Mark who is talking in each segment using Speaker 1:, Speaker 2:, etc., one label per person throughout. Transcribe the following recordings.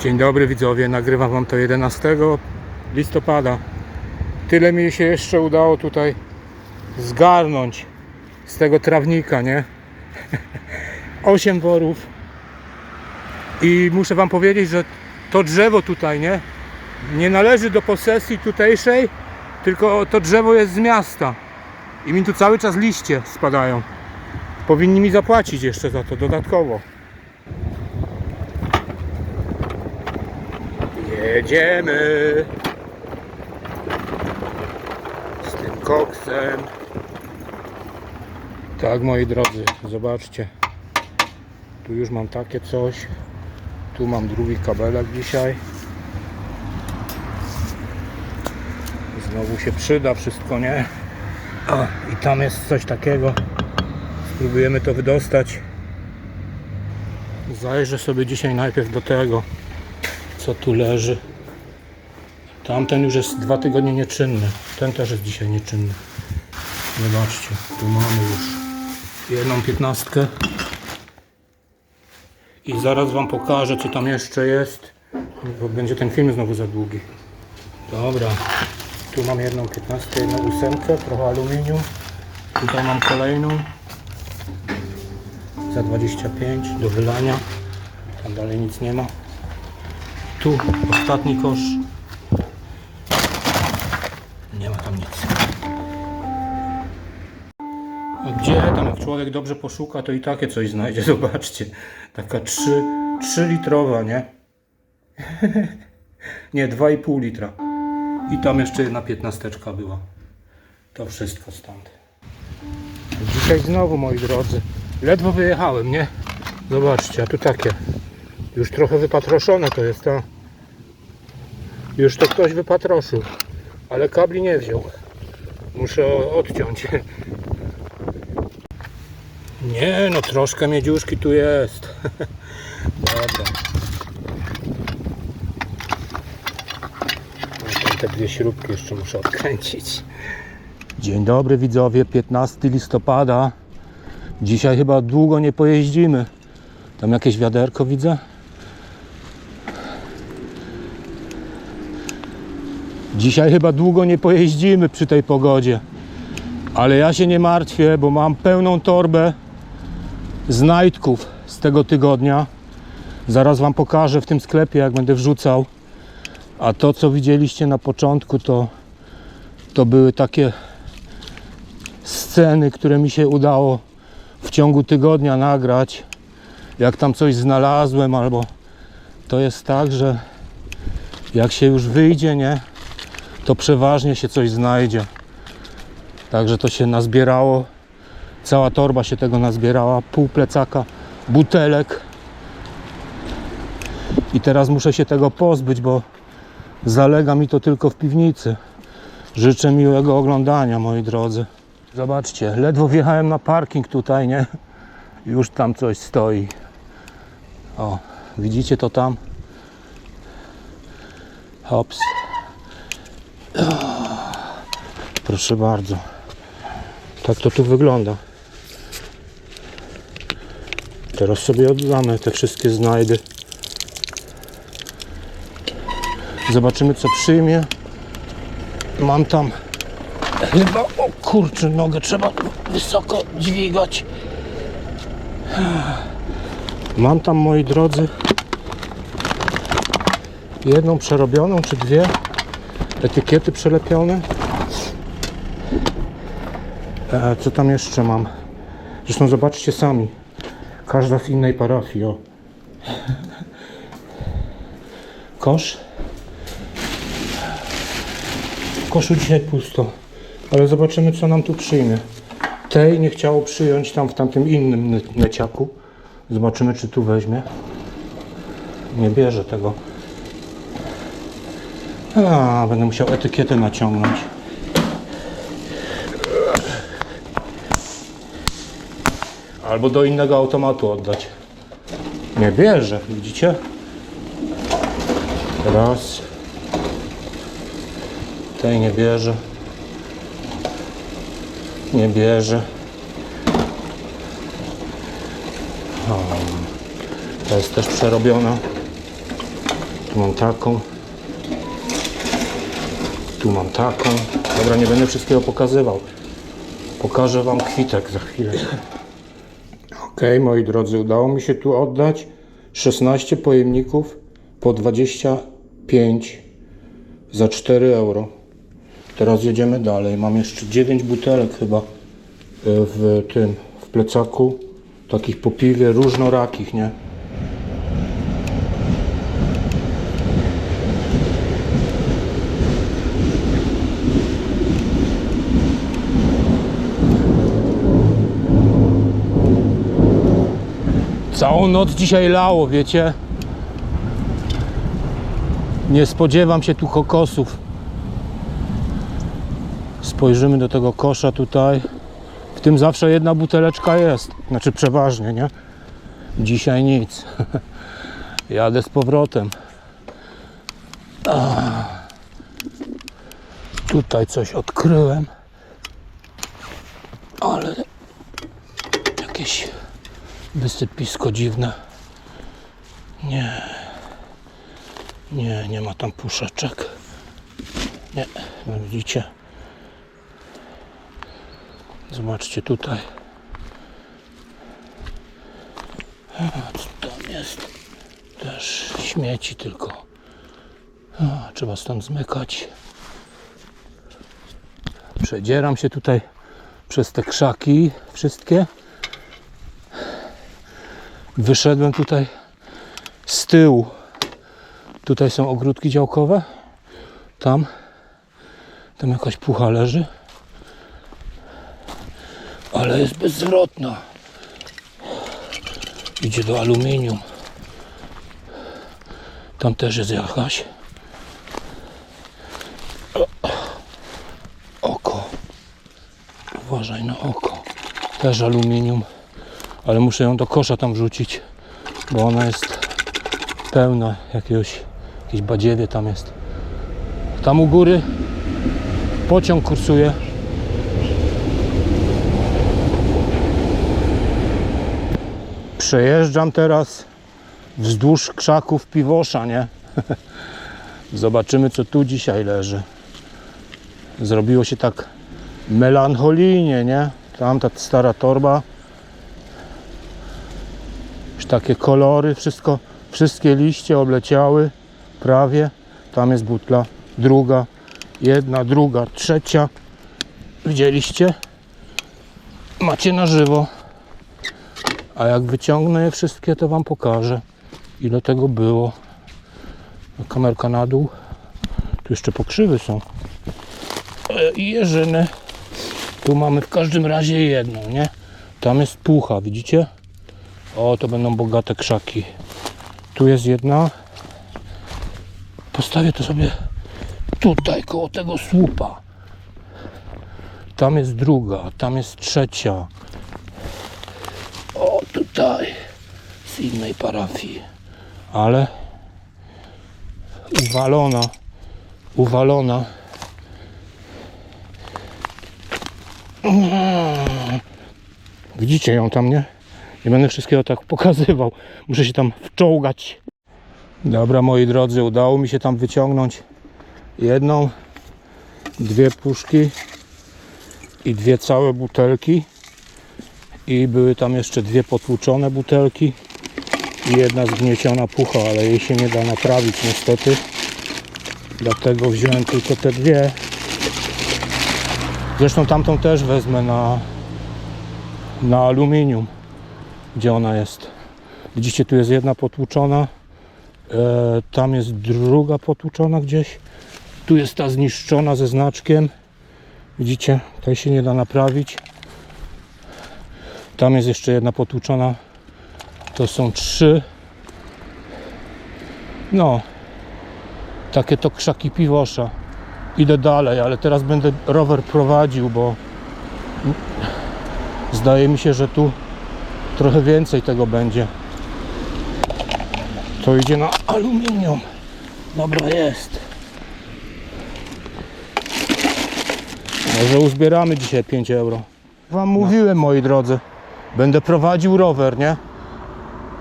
Speaker 1: Dzień dobry widzowie, nagrywam wam to 11 listopada. Tyle mi się jeszcze udało tutaj zgarnąć z tego trawnika, nie? 8 worów. I muszę wam powiedzieć, że to drzewo tutaj, nie? Nie należy do posesji tutejszej, tylko to drzewo jest z miasta. I mi tu cały czas liście spadają. Powinni mi zapłacić jeszcze za to dodatkowo. Jedziemy z tym koksem. Tak, moi drodzy, zobaczcie. Tu już mam takie coś. Tu mam drugi kabelek dzisiaj. Znowu się przyda wszystko, nie? O, I tam jest coś takiego. Spróbujemy to wydostać. Zajrzę sobie dzisiaj najpierw do tego, co tu leży. Tamten już jest dwa tygodnie nieczynny. Ten też jest dzisiaj nieczynny. Zobaczcie, tu mamy już jedną piętnastkę. I zaraz Wam pokażę, co tam jeszcze jest, bo będzie ten film znowu za długi. Dobra, tu mam jedną piętnastkę, jedną ósemkę, trochę aluminium. Tutaj mam kolejną za 25 do wylania. Tam dalej nic nie ma. Tu ostatni kosz. Nie ma tam nic. A gdzie tam jak człowiek dobrze poszuka, to i takie coś znajdzie. Zobaczcie. Taka 3, 3 litrowa, nie? nie, 2,5 litra. I tam jeszcze jedna piętnasteczka była. To wszystko stąd. Dzisiaj znowu, moi drodzy. Ledwo wyjechałem, nie? Zobaczcie, a tu takie. Już trochę wypatroszone to jest, to. Już to ktoś wypatroszył. Ale kabli nie wziął. Muszę odciąć. Nie, no troszkę miedziuszki tu jest. Dobra. No, te dwie śrubki jeszcze muszę odkręcić. Dzień dobry widzowie, 15 listopada. Dzisiaj chyba długo nie pojeździmy. Tam jakieś wiaderko widzę. Dzisiaj chyba długo nie pojeździmy przy tej pogodzie. Ale ja się nie martwię, bo mam pełną torbę znajdków z tego tygodnia. Zaraz Wam pokażę w tym sklepie, jak będę wrzucał. A to, co widzieliście na początku, to, to były takie sceny, które mi się udało w ciągu tygodnia nagrać. Jak tam coś znalazłem, albo to jest tak, że jak się już wyjdzie, nie, to przeważnie się coś znajdzie. Także to się nazbierało. Cała torba się tego nazbierała, pół plecaka butelek. I teraz muszę się tego pozbyć, bo zalega mi to tylko w piwnicy. Życzę miłego oglądania, moi drodzy. Zobaczcie, ledwo wjechałem na parking tutaj, nie? Już tam coś stoi. O, widzicie to tam? Hops. Proszę bardzo. Tak to tu wygląda. Teraz sobie oddamy te wszystkie znajdy. Zobaczymy co przyjmie. Mam tam chyba, o kurczę, nogę trzeba wysoko dźwigać. Mam tam, moi drodzy, jedną przerobioną czy dwie etykiety przelepione. E, co tam jeszcze mam? Zresztą zobaczcie sami. Każda z innej parafii. O. Kosz. Koszu dzisiaj pusto. Ale zobaczymy co nam tu przyjmie. Tej nie chciało przyjąć tam w tamtym innym ne- neciaku. Zobaczymy czy tu weźmie. Nie bierze tego. A, będę musiał etykietę naciągnąć. Albo do innego automatu oddać. Nie bierze, widzicie? Raz. Tej nie bierze. Nie bierze. O, ta jest też przerobiona. Tu mam taką. Tu mam taką. Dobra, nie będę wszystkiego pokazywał. Pokażę Wam kwitek za chwilę. Ok, moi drodzy, udało mi się tu oddać 16 pojemników po 25 za 4 euro. Teraz jedziemy dalej. Mam jeszcze 9 butelek chyba y, w tym, w plecaku. Takich po piwie, różnorakich, nie? Całą noc dzisiaj lało, wiecie? Nie spodziewam się tu kokosów. Spojrzymy do tego kosza tutaj. W tym zawsze jedna buteleczka jest. Znaczy przeważnie, nie? Dzisiaj nic. Jadę z powrotem. Ah. Tutaj coś odkryłem. Ale jakieś wysypisko dziwne. Nie. Nie, nie ma tam puszeczek. Nie, no widzicie. Zobaczcie tutaj. A, co tam jest? Też śmieci tylko. A, trzeba stąd zmykać. Przedzieram się tutaj przez te krzaki wszystkie. Wyszedłem tutaj z tyłu. Tutaj są ogródki działkowe. Tam. Tam jakaś pucha leży. Ale jest bezzwrotna. Idzie do aluminium. Tam też jest jakaś. Oko. Uważaj na oko. Też aluminium. Ale muszę ją do kosza tam wrzucić, bo ona jest pełna jakiegoś, jakieś badziewie tam jest. Tam u góry pociąg kursuje. Przejeżdżam teraz wzdłuż krzaków piwosza, nie? Zobaczymy, co tu dzisiaj leży. Zrobiło się tak melancholijnie, nie? Tam ta stara torba. Już takie kolory, wszystko, wszystkie liście obleciały prawie. Tam jest butla, druga, jedna, druga, trzecia. Widzieliście? Macie na żywo. A jak wyciągnę je wszystkie, to Wam pokażę, ile tego było. Kamerka na dół. Tu jeszcze pokrzywy są. E, I jeżyny. Tu mamy w każdym razie jedną, nie? Tam jest pucha, widzicie? O, to będą bogate krzaki. Tu jest jedna. Postawię to sobie tutaj, koło tego słupa. Tam jest druga, tam jest trzecia. O, tutaj. Z innej parafii. Ale uwalona. Uwalona. Widzicie ją tam, nie? Nie będę wszystkiego tak pokazywał. Muszę się tam wczołgać. Dobra, moi drodzy, udało mi się tam wyciągnąć jedną, dwie puszki i dwie całe butelki. I były tam jeszcze dwie potłuczone butelki i jedna zgnieciona pucha, ale jej się nie da naprawić niestety. Dlatego wziąłem tylko te dwie. Zresztą tamtą też wezmę na, na aluminium gdzie ona jest. Widzicie, tu jest jedna potłuczona, e, tam jest druga potłuczona gdzieś, tu jest ta zniszczona ze znaczkiem. Widzicie, tej się nie da naprawić. Tam jest jeszcze jedna potłuczona. To są trzy. No, takie to krzaki piwosza. Idę dalej, ale teraz będę rower prowadził, bo zdaje mi się, że tu trochę więcej tego będzie. To idzie na aluminium. Dobra jest. Może uzbieramy dzisiaj 5 euro. Wam mówiłem, moi drodzy, będę prowadził rower, nie?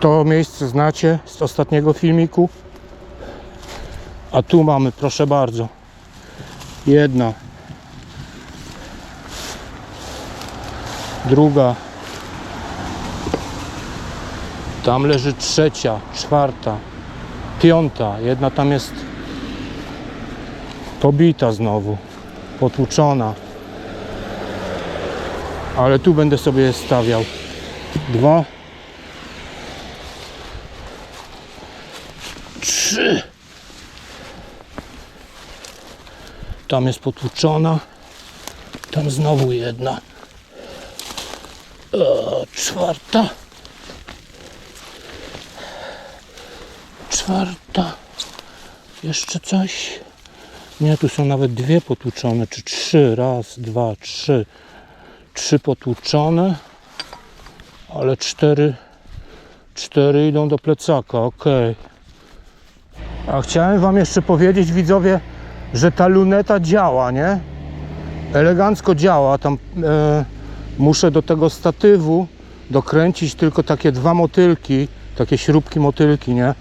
Speaker 1: To miejsce znacie z ostatniego filmiku. A tu mamy, proszę bardzo, jedna, druga, tam leży trzecia, czwarta, piąta, jedna tam jest pobita znowu, potłuczona. Ale tu będę sobie stawiał. Dwa, trzy. Tam jest potłuczona. Tam znowu jedna. E, czwarta. Czwarta. Jeszcze coś. Nie, tu są nawet dwie potłuczone, czy trzy. Raz, dwa, trzy. Trzy potłuczone. Ale cztery. Cztery idą do plecaka, ok. A chciałem Wam jeszcze powiedzieć, widzowie, że ta luneta działa, nie? Elegancko działa. Tam e, muszę do tego statywu dokręcić tylko takie dwa motylki, takie śrubki motylki, nie?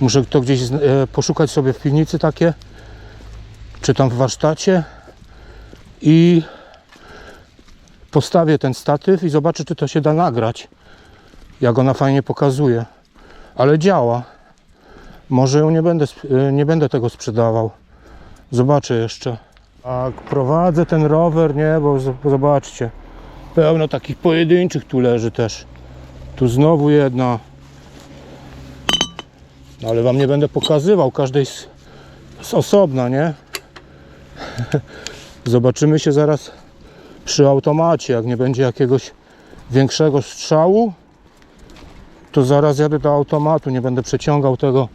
Speaker 1: Muszę to gdzieś e, poszukać sobie w piwnicy takie, czy tam w warsztacie i postawię ten statyw i zobaczę, czy to się da nagrać. Jak ona fajnie pokazuje. Ale działa. Może ją nie będę, e, nie będę tego sprzedawał. Zobaczę jeszcze. Tak, prowadzę ten rower, nie, bo zobaczcie. Pełno takich pojedynczych tu leży też. Tu znowu jedna. No, ale wam nie będę pokazywał każdej z, z osobna, nie? Zobaczymy się zaraz przy automacie. Jak nie będzie jakiegoś większego strzału, to zaraz jadę do automatu. Nie będę przeciągał tego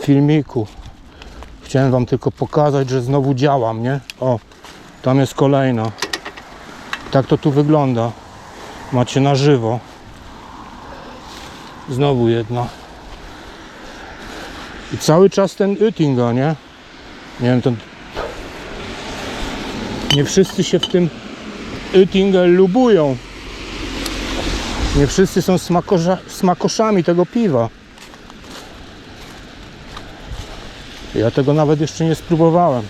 Speaker 1: filmiku. Chciałem wam tylko pokazać, że znowu działam, nie? O, tam jest kolejna. Tak to tu wygląda. Macie na żywo. Znowu jedna. I cały czas ten Oettinger, nie? Nie wiem, to... Nie wszyscy się w tym Oettinger lubują. Nie wszyscy są smakoszami tego piwa. Ja tego nawet jeszcze nie spróbowałem.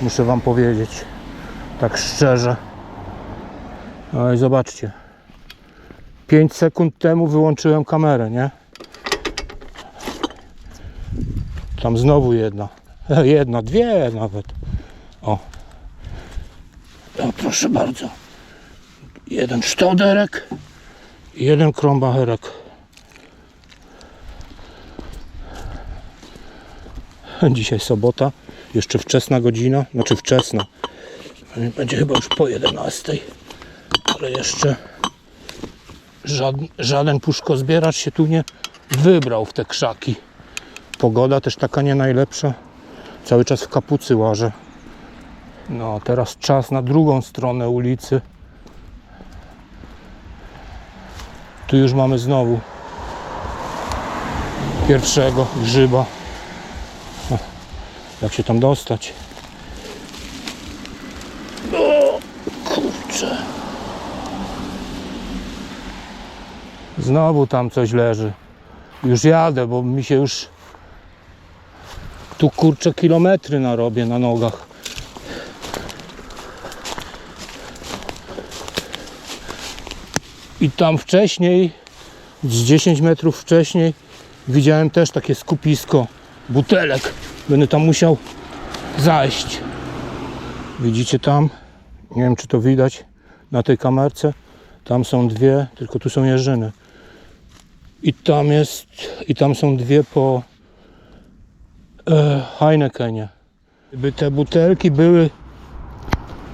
Speaker 1: Muszę wam powiedzieć. Tak szczerze. No i zobaczcie. 5 sekund temu wyłączyłem kamerę, nie? Tam znowu jedna. Jedna, dwie nawet. O. o proszę bardzo. Jeden sztoderek i jeden krombacherek. Dzisiaj sobota, jeszcze wczesna godzina, znaczy wczesna. Będzie chyba już po 11, ale jeszcze żaden, żaden puszkozbieracz się tu nie wybrał w te krzaki. Pogoda też taka nie najlepsza. Cały czas w kapucy łażę. No, teraz czas na drugą stronę ulicy. Tu już mamy znowu pierwszego grzyba. Jak się tam dostać? O, kurczę. Znowu tam coś leży. Już jadę, bo mi się już tu kurczę kilometry narobię na nogach. I tam wcześniej, z 10 metrów wcześniej, widziałem też takie skupisko butelek. Będę tam musiał zajść. Widzicie tam? Nie wiem, czy to widać na tej kamerce. Tam są dwie, tylko tu są jeżyny. I tam jest, i tam są dwie po e, Heinekenie. Gdyby te butelki były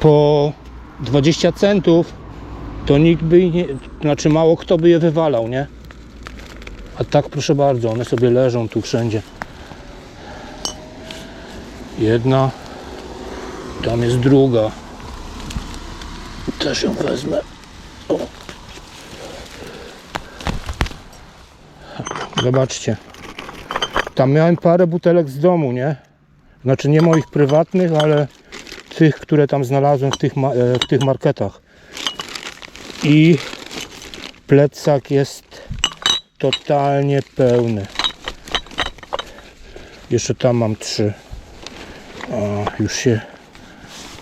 Speaker 1: po 20 centów, to nikt by nie, znaczy mało kto by je wywalał, nie? A tak proszę bardzo, one sobie leżą tu wszędzie. Jedna, tam jest druga. Też ją wezmę. O. Zobaczcie. Tam miałem parę butelek z domu, nie? Znaczy nie moich prywatnych, ale tych, które tam znalazłem w tych, e, w tych marketach. I plecak jest totalnie pełny. Jeszcze tam mam trzy. O, już się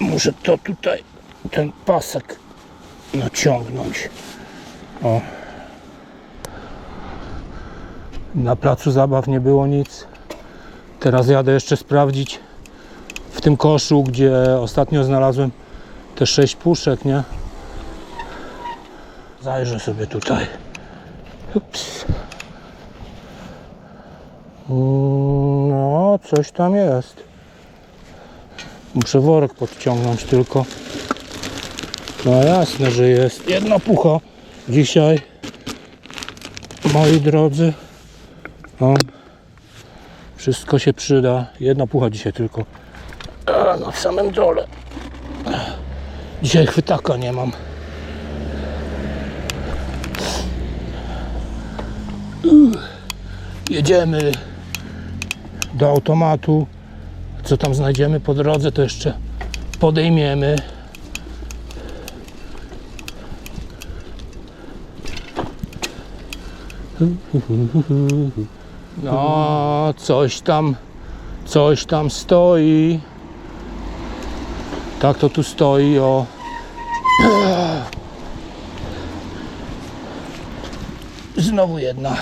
Speaker 1: muszę to tutaj, ten pasek naciągnąć. O. Na placu zabaw nie było nic. Teraz jadę jeszcze sprawdzić w tym koszu, gdzie ostatnio znalazłem te sześć puszek, nie? Zajrzę sobie tutaj. Ups. No, coś tam jest. Muszę worek podciągnąć tylko. No jasne, że jest. Jedna pucha dzisiaj. Moi drodzy. O. Wszystko się przyda. Jedna pucha dzisiaj tylko. A, na samym dole. Dzisiaj chwytaka nie mam. Jedziemy do automatu. Co tam znajdziemy po drodze, to jeszcze podejmiemy. No, coś tam, coś tam stoi. Tak to tu stoi, o. Znowu jedna.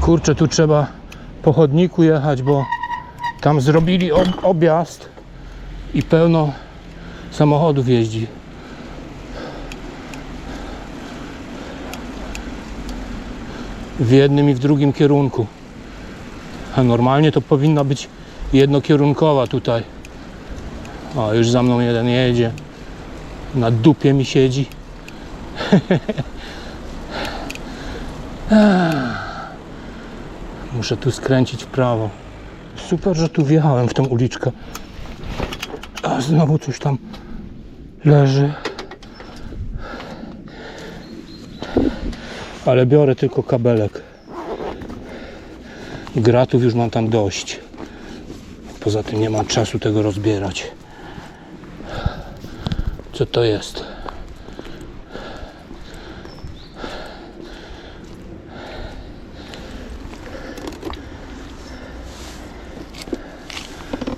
Speaker 1: Kurczę, tu trzeba po chodniku jechać, bo tam zrobili ob- objazd i pełno samochodów jeździ. W jednym i w drugim kierunku. A normalnie to powinna być jednokierunkowa tutaj. O, już za mną jeden jedzie. Na dupie mi siedzi. Muszę tu skręcić w prawo. Super, że tu wjechałem w tą uliczkę. A znowu coś tam leży. Ale biorę tylko kabelek. Gratów już mam tam dość. Poza tym nie mam czasu tego rozbierać. Co to jest?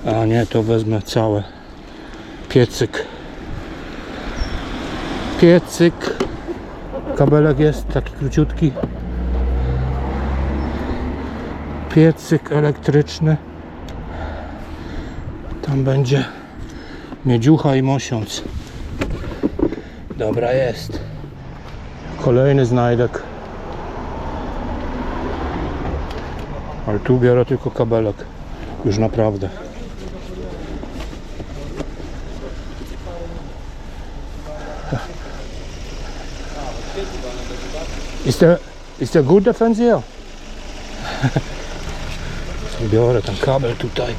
Speaker 1: A nie, to wezmę całe. Piecyk. Piecyk. Kabelek jest taki króciutki. Piecyk elektryczny. Tam będzie miedziucha i mosiąc. Dobra jest. Kolejny znajdek. Ale tu biorę tylko kabelek. Już naprawdę. Ist der, ist der gut, der Fernseher? Biorę ten kabel tutaj.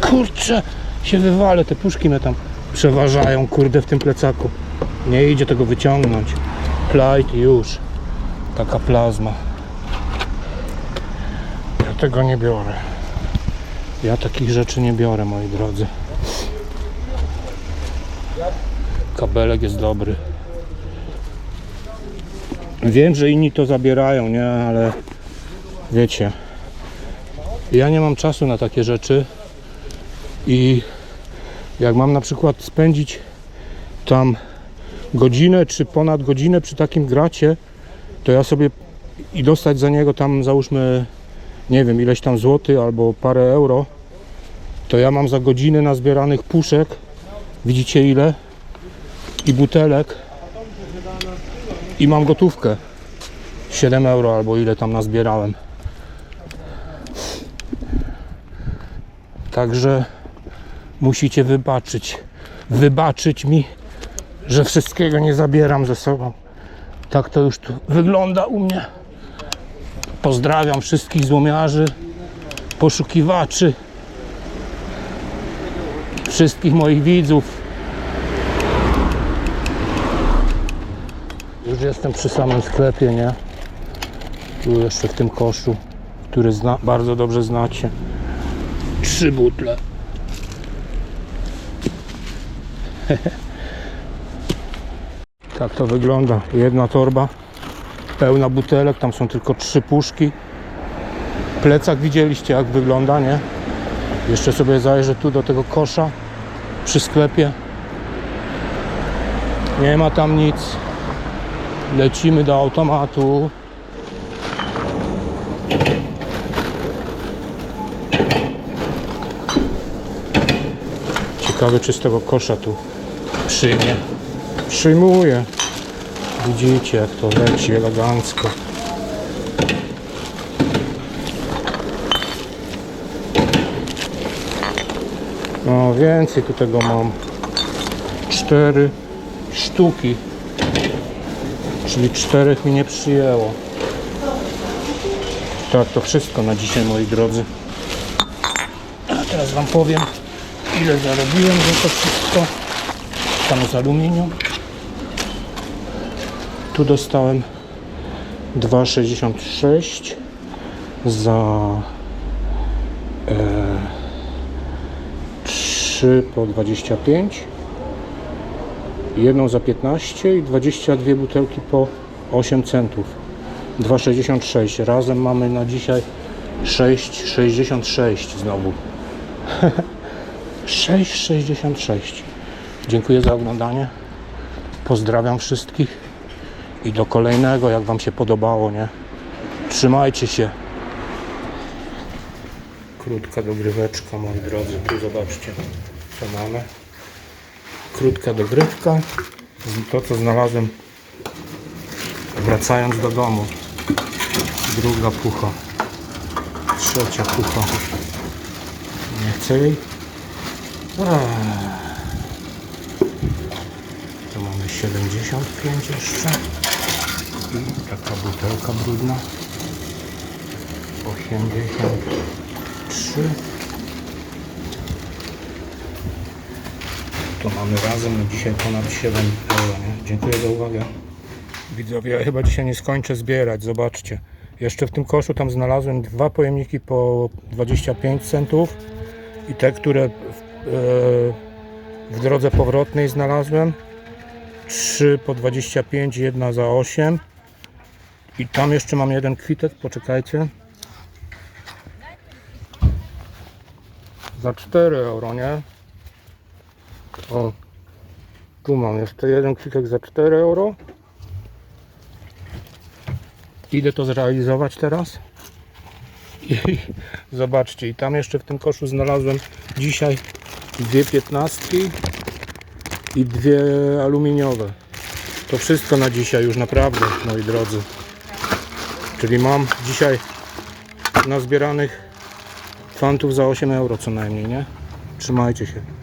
Speaker 1: Kurczę, się wywalę, te puszki mnie tam przeważają, kurde, w tym plecaku. Nie idzie tego wyciągnąć. Plajt już. Taka plazma. Ja tego nie biorę. Ja takich rzeczy nie biorę, moi drodzy. Kabelek jest dobry. Wiem, że inni to zabierają, nie, ale wiecie, ja nie mam czasu na takie rzeczy i jak mam na przykład spędzić tam godzinę czy ponad godzinę przy takim gracie, to ja sobie i dostać za niego tam załóżmy nie wiem ileś tam złotych albo parę euro, to ja mam za godzinę nazbieranych puszek, widzicie ile? I butelek i mam gotówkę. 7 euro albo ile tam nazbierałem. Także musicie wybaczyć. Wybaczyć mi że wszystkiego nie zabieram ze sobą. Tak to już tu wygląda u mnie. Pozdrawiam wszystkich złomiarzy poszukiwaczy wszystkich moich widzów Już jestem przy samym sklepie, nie? Tu jeszcze w tym koszu, który zna, bardzo dobrze znacie. Trzy butle. tak to wygląda. Jedna torba pełna butelek, tam są tylko trzy puszki. Plecak widzieliście jak wygląda, nie? Jeszcze sobie zajrzę tu do tego kosza przy sklepie. Nie ma tam nic. Lecimy do automatu. Ciekawe czy z tego kosza tu przyjmie. Przyjmuje. Widzicie jak to leci elegancko. No więcej tu tego mam. Cztery sztuki. Czyli czterech mi nie przyjęło. Tak, to wszystko na dzisiaj moi drodzy. A teraz wam powiem ile zarobiłem za to wszystko. Tam z aluminium. Tu dostałem 2,66 za e, 3 po 25 jedną za 15 i 22 butelki po 8 centów. 2,66 razem mamy na dzisiaj 6,66 znowu. 6,66 dziękuję za oglądanie. Pozdrawiam wszystkich i do kolejnego jak wam się podobało nie? Trzymajcie się. Krótka dogryweczka moi drodzy. Tu zobaczcie co mamy krótka dogrywka. To co znalazłem wracając do domu. Druga pucha. Trzecia pucha. Nie chcę jej. Eee. tu mamy 75 jeszcze. I taka butelka brudna. 83 To mamy razem na dzisiaj ponad 7 euro. Nie? Dziękuję za uwagę. Widzowie, ja chyba dzisiaj nie skończę zbierać. Zobaczcie. Jeszcze w tym koszu tam znalazłem dwa pojemniki po 25 centów i te, które w, e, w drodze powrotnej znalazłem. Trzy po 25, jedna za 8. I tam jeszcze mam jeden kwitek, poczekajcie. Za 4 euro, nie? O, tu mam jeszcze jeden kwitek za 4 euro. Idę to zrealizować teraz. I zobaczcie, i tam jeszcze w tym koszu znalazłem dzisiaj dwie piętnastki i dwie aluminiowe. To wszystko na dzisiaj już naprawdę, moi drodzy. Czyli mam dzisiaj nazbieranych fantów za 8 euro co najmniej, nie? Trzymajcie się.